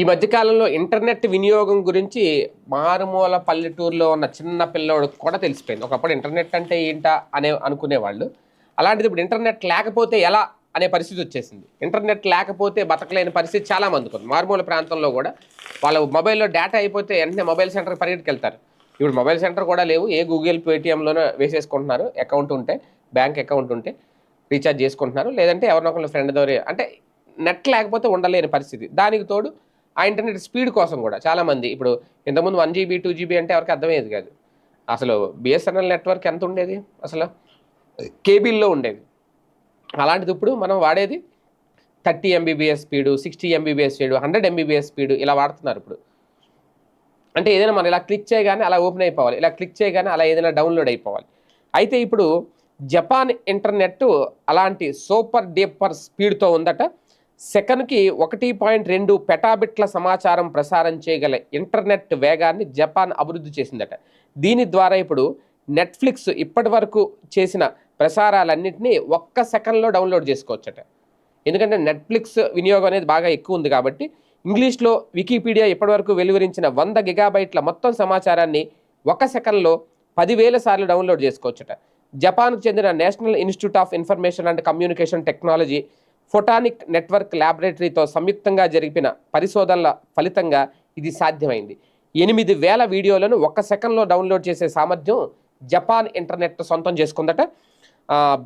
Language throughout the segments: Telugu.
ఈ మధ్యకాలంలో ఇంటర్నెట్ వినియోగం గురించి మారుమూల పల్లెటూరులో ఉన్న చిన్న పిల్లోడికి కూడా తెలిసిపోయింది. ఒకప్పుడు ఇంటర్నెట్ అంటే ఏంటా అనే అనుకునేవాళ్ళు. అలాంటిది ఇప్పుడు ఇంటర్నెట్ లేకపోతే ఎలా అనే పరిస్థితి వచ్చేసింది. ఇంటర్నెట్ లేకపోతే బతకలేని పరిస్థితి చాలా మందికి ఉంది. మారుమూల ప్రాంతంలో కూడా వాళ్ళ మొబైల్లో డేటా అయిపోతే వెంటనే మొబైల్ సెంటర్కి పరిగెట్టుకెళ్తారు. ఇప్పుడు మొబైల్ సెంటర్ కూడా లేవు. ఏ గూగుల్ పేటిఎంలోనే వేసేసుకుంటున్నారు. అకౌంట్ ఉంటే బ్యాంక్ అకౌంట్ ఉంటే రీఛార్జ్ చేసుకుంటున్నారు. లేదంటే ఎవరినొకరు ఫ్రెండ్ ద్వారా అంటే నెట్ లేకపోతే ఉండలేని పరిస్థితి. దానికి తోడు ఆ ఇంటర్నెట్ స్పీడ్ కోసం కూడా చాలామంది ఇప్పుడు ఇంతకుముందు వన్ జీబీ టూ జీబీ అంటే ఎవరికి అర్థమయ్యేది కాదు. అసలు బిఎస్ఎన్ఎల్ నెట్వర్క్ ఎంత ఉండేది అసలు? కేబిల్లో ఉండేది. అలాంటిది ఇప్పుడు మనం వాడేది thirty MBBS speed sixty MBBS speed hundred MBBS speed ఇలా వాడుతున్నారు ఇప్పుడు. అంటే ఏదైనా మనం ఇలా క్లిక్ చేయగానే అలా ఓపెన్ అయిపోవాలి ఇలా క్లిక్ చేయగానే అలా ఏదైనా డౌన్లోడ్ అయిపోవాలి. అయితే ఇప్పుడు జపాన్ ఇంటర్నెట్ అలాంటి సూపర్ డీపర్ స్పీడ్తో ఉందట. సెకన్కి ఒకటి పాయింట్ రెండు పెటాబిట్ల సమాచారం ప్రసారం చేయగల ఇంటర్నెట్ వేగాన్ని జపాన్ అభివృద్ధి చేసిందట. దీని ద్వారా ఇప్పుడు నెట్ఫ్లిక్స్ ఇప్పటి వరకు చేసిన ప్రసారాలన్నింటినీ ఒక్క సెకండ్లో డౌన్లోడ్ చేసుకోవచ్చట. ఎందుకంటే నెట్ఫ్లిక్స్ వినియోగం అనేది బాగా ఎక్కువ ఉంది కాబట్టి ఇంగ్లీష్లో వికీపీడియా ఇప్పటివరకు వెలువరించిన వంద గిగాబైట్ల మొత్తం సమాచారాన్ని ఒక సెకండ్లో పదివేల సార్లు డౌన్లోడ్ చేసుకోవచ్చట. జపాన్కు చెందిన national institute of information and communication technology photonic network ల్యాబొరేటరీతో సంయుక్తంగా జరిపిన పరిశోధనల ఫలితంగా ఇది సాధ్యమైంది. ఎనిమిది వేల వీడియోలను ఒక్క సెకండ్లో డౌన్లోడ్ చేసే సామర్థ్యం జపాన్ ఇంటర్నెట్ సొంతం చేసుకుందట.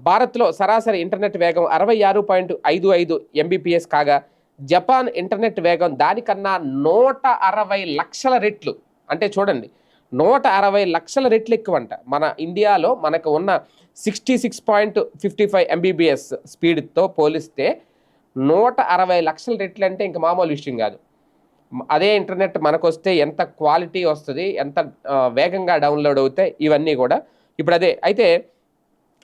భారత్లో సరాసరి ఇంటర్నెట్ వేగం అరవై ఆరు పాయింట్ ఐదు ఐదు ఎంబీపీఎస్ కాగా జపాన్ ఇంటర్నెట్ వేగం దానికన్నా నూట అరవై లక్షల రెట్లు. అంటే చూడండి నూట అరవై లక్షల రెట్లు ఎక్కువ అంట మన ఇండియాలో మనకు ఉన్న sixty six point fifty five MBBS స్పీడ్తో పోలిస్తే నూట అరవై లక్షల రెట్లు అంటే ఇంకా మామూలు విషయం కాదు. అదే ఇంటర్నెట్ మనకు వస్తే ఎంత క్వాలిటీ వస్తుంది ఎంత వేగంగా డౌన్లోడ్ అవుతాయి ఇవన్నీ కూడా. ఇప్పుడు అదే అయితే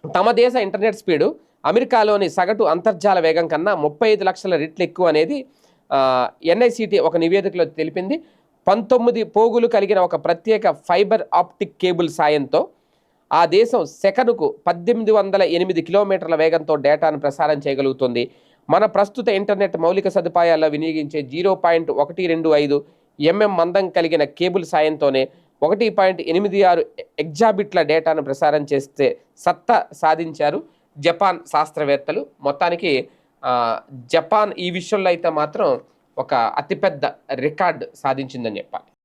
తమ దేశ ఇంటర్నెట్ స్పీడు అమెరికాలోని సగటు అంతర్జాల వేగం కన్నా ముప్పై ఐదు లక్షల రెట్లు ఎక్కువ అనేది ఎన్ఐసిటి ఒక నివేదికలో తెలిపింది. పంతొమ్మిది పోగులు కలిగిన ఒక ప్రత్యేక ఫైబర్ ఆప్టిక్ కేబుల్ సాయంతో ఆ దేశం సెకనుకు పద్దెనిమిది వందల ఎనిమిది కిలోమీటర్ల వేగంతో డేటాను ప్రసారం చేయగలుగుతుంది. మన ప్రస్తుత ఇంటర్నెట్ మౌలిక సదుపాయాల్లో వినియోగించే జీరో పాయింట్ ఒకటి రెండు ఐదు ఎంఎం మందం కలిగిన కేబుల్ సాయంతోనే ఒకటి పాయింట్ ఎనిమిది ఆరు ఎగ్జాబిట్ల డేటాను ప్రసారం చేస్తే సత్తా సాధించారు జపాన్ శాస్త్రవేత్తలు. మొత్తానికి జపాన్ ఈ విషయంలో అయితే మాత్రం ఒక అతిపెద్ద రికార్డ్ సాధించిందని చెప్పాలి.